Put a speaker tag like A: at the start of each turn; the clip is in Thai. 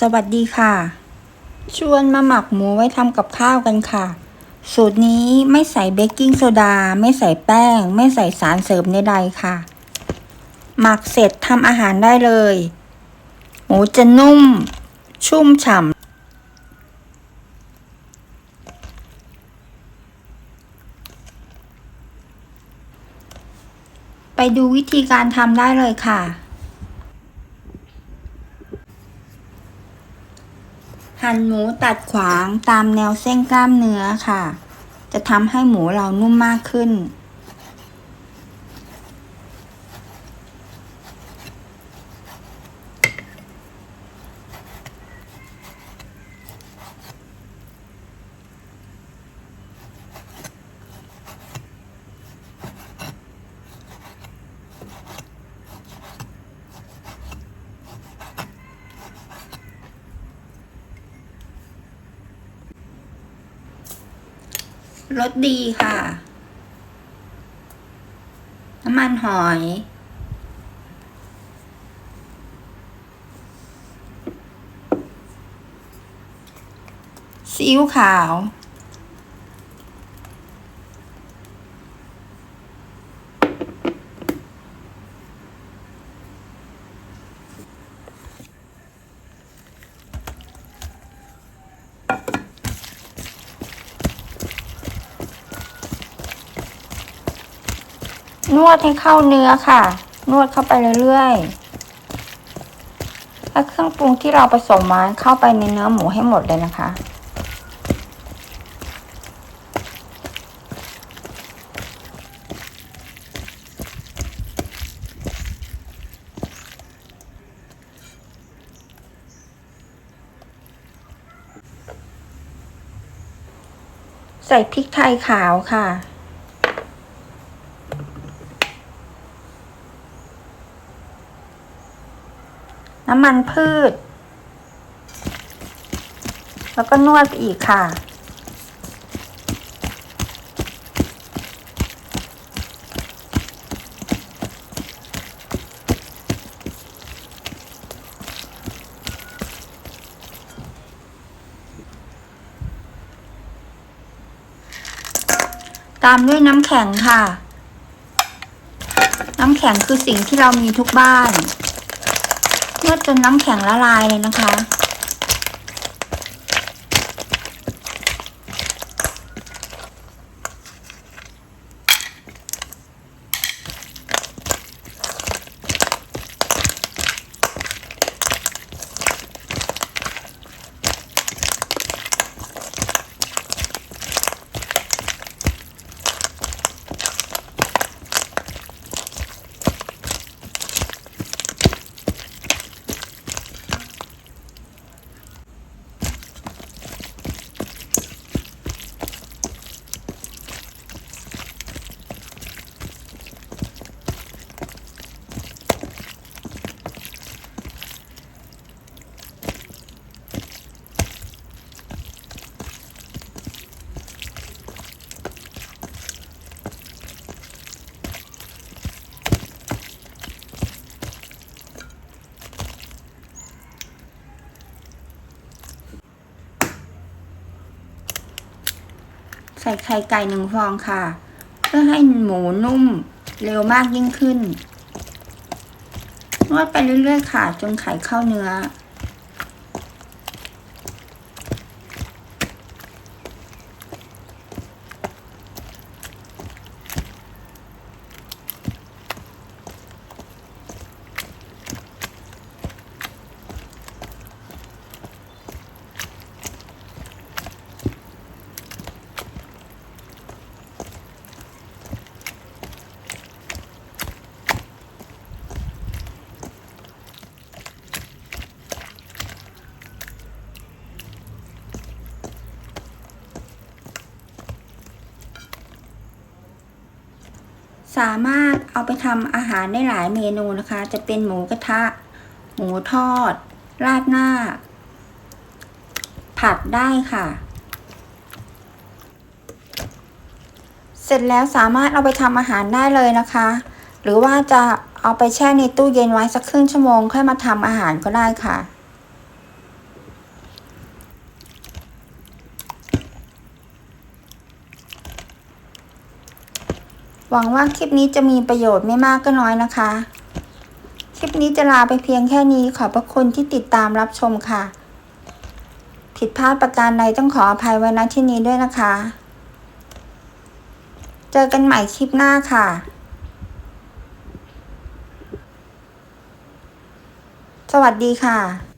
A: สวัสดีค่ะ ชวนมาหมักหมูไว้ทำกับข้าวกันค่ะ สูตรนี้ไม่ใส่เบกกิ้งโซดา ไม่ใส่แป้ง ไม่ใส่สารเสริมใดๆค่ะ หมักเสร็จทำอาหารได้เลย หมูจะนุ่ม ชุ่มฉ่ำไปดูวิธีการทำได้เลยค่ะ หั่นหมูตัดขวางตามแนวเส้นกล้ามเนื้อค่ะ จะทำให้หมูเรานุ่มมากขึ้น รสดีค่ะ น้ำมันหอย ซีอิ๊วขาว นวดให้เข้าเนื้อค่ะ นวดเข้าไปเรื่อยๆและเครื่องปรุงที่เราผสมมาเข้าไปในเนื้อหมูให้หมดเลยนะคะใส่พริกไทยขาวค่ะ น้ำมันพืช แล้วก็นวดอีกค่ะ ตามด้วยน้ำแข็งค่ะ น้ำแข็งคือสิ่งที่เรามีทุกบ้าน นวดจนน้ำแข็งละลายเลยนะคะ ใส่ไข่ไก่หนึ่งฟองค่ะ เพื่อให้หมูนุ่มเร็วมากยิ่งขึ้น นวดไปเรื่อยๆค่ะ จนไข่เข้าเนื้อ สามารถเอาไปทำอาหารได้หลายเมนูนะคะ จะเป็นหมูกระทะ หมูทอด ราดหน้า ผัดได้ค่ะ เสร็จแล้วสามารถเอาไปทำอาหารได้เลยนะคะ หรือว่าจะเอาไปแช่ในตู้เย็นไว้สักครึ่งชั่วโมง ค่อยมาทำอาหารก็ได้ค่ะ หวังว่าคลิปนี้จะมีประโยชน์ไม่มากก็น้อยนะคะ คลิปนี้จะลาไปเพียงแค่นี้ขอบพระคุณที่ติดตามรับชมค่ะ ผิดพลาดประการใดต้องขออภัยไว้ณที่นี้ด้วยนะคะ เจอกันใหม่คลิปหน้าค่ะสวัสดีค่ะ